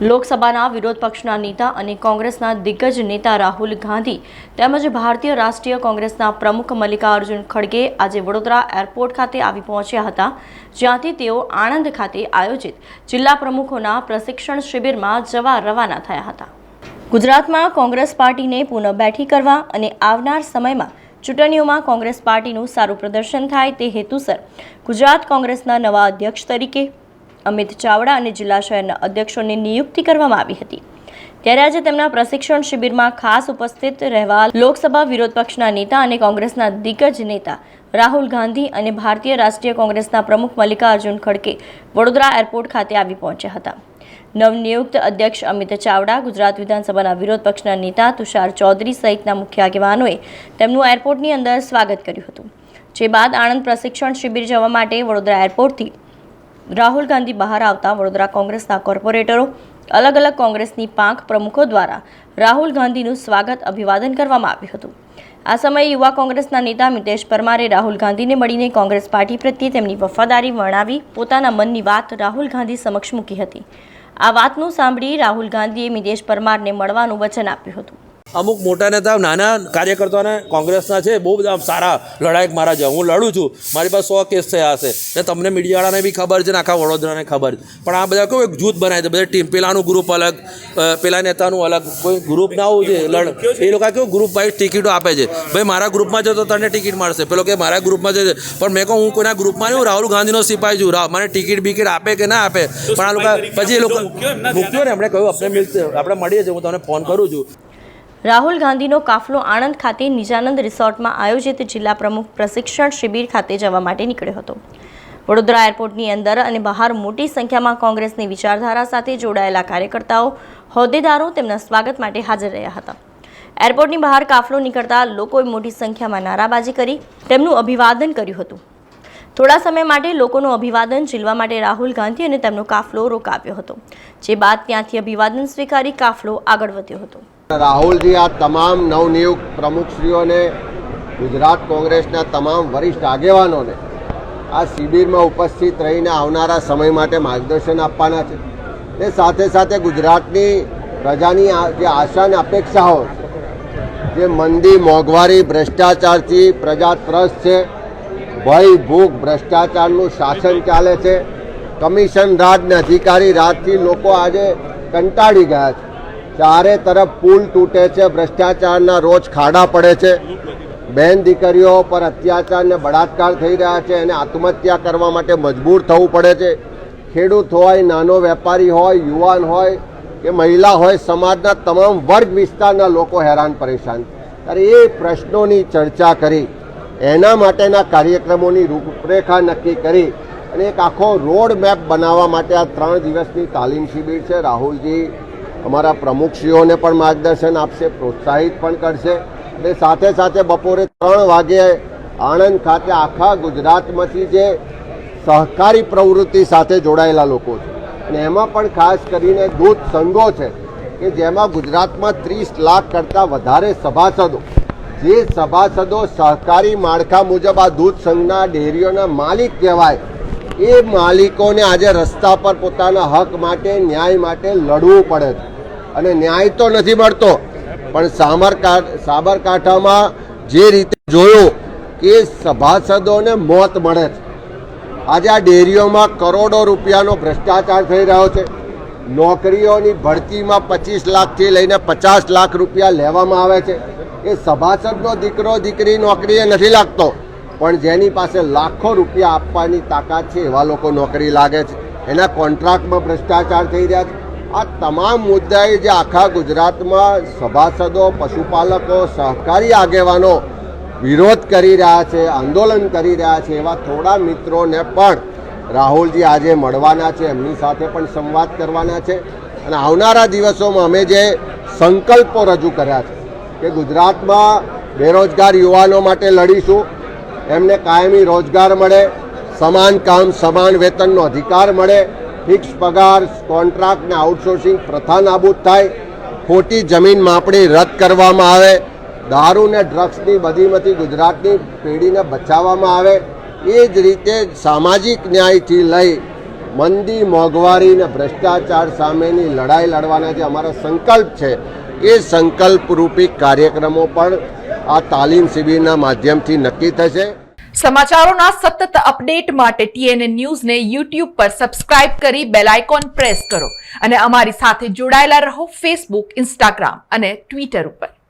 લોકસભાના વિરોધ પક્ષના નેતા અને કોંગ્રેસના દિગ્ગજ નેતા રાહુલ ગાંધી તેમજ ભારતીય રાષ્ટ્રીય કોંગ્રેસના પ્રમુખ મલ્લિકાર્જુન ખડગે આજે વડોદરા એરપોર્ટ ખાતે આવી પહોંચ્યા હતા, જ્યાંથી તેઓ આણંદ ખાતે આયોજિત જિલ્લા પ્રમુખોના પ્રશિક્ષણ શિબિરમાં જવા રવાના થયા હતા. ગુજરાતમાં કોંગ્રેસ પાર્ટીને પુનઃ બેઠી કરવા અને આવનાર સમયમાં ચૂંટણીઓમાં કોંગ્રેસ પાર્ટીનું સારું પ્રદર્શન થાય તે હેતુસર ગુજરાત કોંગ્રેસના નવા અધ્યક્ષ તરીકે અમિત ચાવડા અને જિલ્લા શહેરના અધ્યક્ષોની નિયુક્તિ કરવામાં આવી હતી. ત્યારે આજે તેમના પ્રશિક્ષણ શિબિરમાં ખાસ ઉપસ્થિત રહેવા લોકસભા વિરોધ પક્ષના નેતા અને કોંગ્રેસના દિગ્ગજ નેતા રાહુલ ગાંધી અને ભારતીય રાષ્ટ્રીય કોંગ્રેસના પ્રમુખ મલ્લિકાર્જુન ખડકે વડોદરા એરપોર્ટ ખાતે આવી પહોંચ્યા હતા. નવનિયુક્ત અધ્યક્ષ અમિત ચાવડા, ગુજરાત વિધાનસભાના વિરોધ પક્ષના નેતા તુષાર ચૌધરી સહિતના મુખ્ય આગેવાનોએ તેમનું એરપોર્ટની અંદર સ્વાગત કર્યું હતું. જે બાદ આણંદ પ્રશિક્ષણ શિબિર જવા માટે વડોદરા એરપોર્ટથી રાહુલ ગાંધી બહાર આવતા વડોદરા કોંગ્રેસના કોર્પોરેટરો અલગ અલગ કોંગ્રેસની પાંખ પ્રમુખો દ્વારા રાહુલ ગાંધીનું સ્વાગત અભિવાદન કરવામાં આવ્યું હતું. આ સમયે યુવા કોંગ્રેસના નેતા મિતેશ પરમારે રાહુલ ગાંધીને મળીને કોંગ્રેસ પાર્ટી પ્રત્યે તેમની વફાદારી વર્ણવી પોતાના મનની વાત રાહુલ ગાંધી સમક્ષ મૂકી હતી. આ વાતનું સાંભળી રાહુલ ગાંધીએ મિતેશ પરમારને મળવાનું વચન આપ્યું હતું. અમુક મોટા નેતા નાના કાર્યકર્તાઓને કોંગ્રેસના છે બહુ બધા સારા લડાયક મારા છે હું લડું છું. મારી પાસે સો કેસ થયા હશે. ને તમને મીડિયાવાળાને બી ખબર છે ને આખા વડોદરાને ખબર છે. પણ આ બધા કેવું એક જૂથ બનાવે છે બધા ટીમ. પેલાનું ગ્રુપ અલગ પેલા નેતાનું અલગ. કોઈ ગ્રુપ ના હોવું છે લડ. એ લોકો કેવું ગ્રુપ વાઇઝ ટિકિટો આપે છે. ભાઈ મારા ગ્રુપમાં જતો તો તને ટિકિટ મળશે. પેલો કે મારા ગ્રુપમાં છે પણ મેં કહું હું કોઈના ગ્રુપમાં નહીં હું રાહુલ ગાંધીનો સિપાઈ છું. રા- મને ટિકિટ બિકિટ આપે કે ના આપે? પણ આ લોકો પછી એ લોકો મૂક્યો ને એમણે કહ્યું આપણે મિલશે આપણે મળીએ છીએ હું તમને ફોન કરું છું. રાહુલ ગાંધીનો કાફલો આણંદ ખાતે નિજાનંદ રિસોર્ટમાં આયોજિત જિલ્લા પ્રમુખ પ્રશિક્ષણ શિબિર ખાતે જવા માટે નીકળ્યો હતો. વડોદરા એરપોર્ટની અંદર અને બહાર મોટી સંખ્યામાં કોંગ્રેસની વિચારધારા સાથે જોડાયેલા કાર્યકર્તાઓ, હોદ્દેદારો તેમના સ્વાગત માટે હાજર રહ્યા હતા. એરપોર્ટની બહાર કાફલો નીકળતા લોકોએ મોટી સંખ્યામાં નારાબાજી કરી તેમનું અભિવાદન કર્યું હતું. થોડા સમય માટે લોકોનું અભિવાદન ઝીલવા માટે રાહુલ ગાંધી અને તેમનો કાફલો રોકાવ્યો હતો, જે બાદ ત્યાંથી અભિવાદન સ્વીકારી કાફલો આગળ વધ્યો હતો. રાહુલજી, આ તમામ નવનિયુક્ત પ્રમુખશ્રીઓને, ગુજરાત કોંગ્રેસના તમામ વરિષ્ઠ આગેવાનોને, આ શિબિરમાં ઉપસ્થિત રહીને આવનારા સમય માટે માર્ગદર્શન આપવાના છે. તે સાથે સાથે ગુજરાતની પ્રજાની જે આશા અને અપેક્ષાઓ જે મંદી, મોંઘવારી, ભ્રષ્ટાચારથી પ્રજા ત્રસ્ત છે ભય ભૂખ ભ્રષ્ટાચારનું શાસન ચાલે છે. કમિશન રાજને અધિકારી રાજથી લોકો આજે કંટાળી ગયા છે. ચારે તરફ પુલ તૂટે છે, ભ્રષ્ટાચારના રોજ ખાડા પડે છે. બહેન દીકરીઓ પર અત્યાચાર ને બળાત્કાર થઈ રહ્યા છે એને આત્મહત્યા કરવા માટે મજબૂર થવું પડે છે. ખેડૂત હોય, નાનો વેપારી હોય, યુવાન હોય કે મહિલા હોય, સમાજના તમામ વર્ગ વિસ્તારના લોકો હેરાન પરેશાન ત્યારે એ પ્રશ્નોની ચર્ચા કરી. એના માટેના કાર્યક્રમોની રૂપરેખા નક્કી કરી અને એક આખો રોડ મેપ બનાવવા માટે આ ત્રણ દિવસની તાલીમ શિબિર છે. રાહુલજી અમારા પ્રમુખશ્રીઓને પણ માર્ગદર્શન આપશે, પ્રોત્સાહિત પણ કરશે અને સાથે સાથે બપોરે ત્રણ વાગે આણંદ ખાતે આખા ગુજરાતમાંથી જે સહકારી પ્રવૃત્તિ સાથે જોડાયેલા લોકો છે. અને એમાં પણ ખાસ કરીને દૂધ સંઘો છે કે જેમાં ગુજરાતમાં ત્રીસ લાખ કરતાં વધારે સભાસદો જે સભાસદો સહકારી માળખા મુજબ આ દૂધ સંઘના ડેરીઓના માલિક કહેવાય, એ માલિકોને આજે રસ્તા પર પોતાના હક માટે, ન્યાય માટે લડવું પડે છે. અને ન્યાય તો નથી મળતો, પણ સામરકાંઠ સાબરકાંઠામાં જે રીતે જોયું કે સભાસદોને મોત મળે છે. આજે આ ડેરીઓમાં કરોડો રૂપિયાનો ભ્રષ્ટાચાર થઈ રહ્યો છે. નોકરીઓની ભરતીમાં પચીસ લાખથી લઈને પચાસ લાખ રૂપિયા લેવામાં આવે છે. એ સભાસદનો દીકરો, દીકરી નોકરીએ નથી લાગતો. પણ જેની પાસે લાખો રૂપિયા આપવાની તાકાત છે, એવા લોકો નોકરી લાગે છે. એના કોન્ટ્રાક્ટમાં ભ્રષ્ટાચાર થઈ રહ્યા છે. આ તમામ મુદ્દાએ જે આખા ગુજરાતમાં સભાસદો, પશુપાલકો, સહકારી આગેવાનો વિરોધ કરી રહ્યા છે, આંદોલન કરી રહ્યા છે, એવા થોડા મિત્રોને પણ રાહુલજી આજે મળવાના છે, એમની સાથે પણ સંવાદ કરવાના છે અને આવનારા દિવસોમાં અમે જે સંકલ્પો રજૂ કર્યા છે કે ગુજરાતમાં બેરોજગાર યુવાનો માટે લડીશું, એમને કાયમી રોજગાર મળે, સમાન કામ, સમાન વેતનનો અધિકાર મળે, ફિક્સ પગાર, કોન્ટ્રાક્ટ ને આઉટસોર્સિંગ પ્રથા નાબૂદ થાય, ખોટી જમીન માપણી રદ કરવામાં આવે, દારૂ ને ડ્રગ્સની બધીમાંથી ગુજરાતની પેઢીને બચાવવામાં આવે એ જ રીતે સામાજિક ન્યાયથી લઈ મંદી, મોંઘવારી અને ભ્રષ્ટાચાર સામેની લડાઈ લડવાના જે અમારો સંકલ્પ છે, એ સંકલ્પરૂપી કાર્યક્રમો પણ આ તાલીમ શિબિરના માધ્યમથી નક્કી થશે. સમાચારોના સતત અપડેટ માટે ટીએનએ ન્યૂઝને યુટ્યુબ પર સબસ્ક્રાઇબ કરી બેલ પ્રેસ કરો અને અમારી સાથે જોડાયેલા રહો ફેસબુક ઇન્સ્ટાગ્રામ અને ટ્વિટર ઉપર.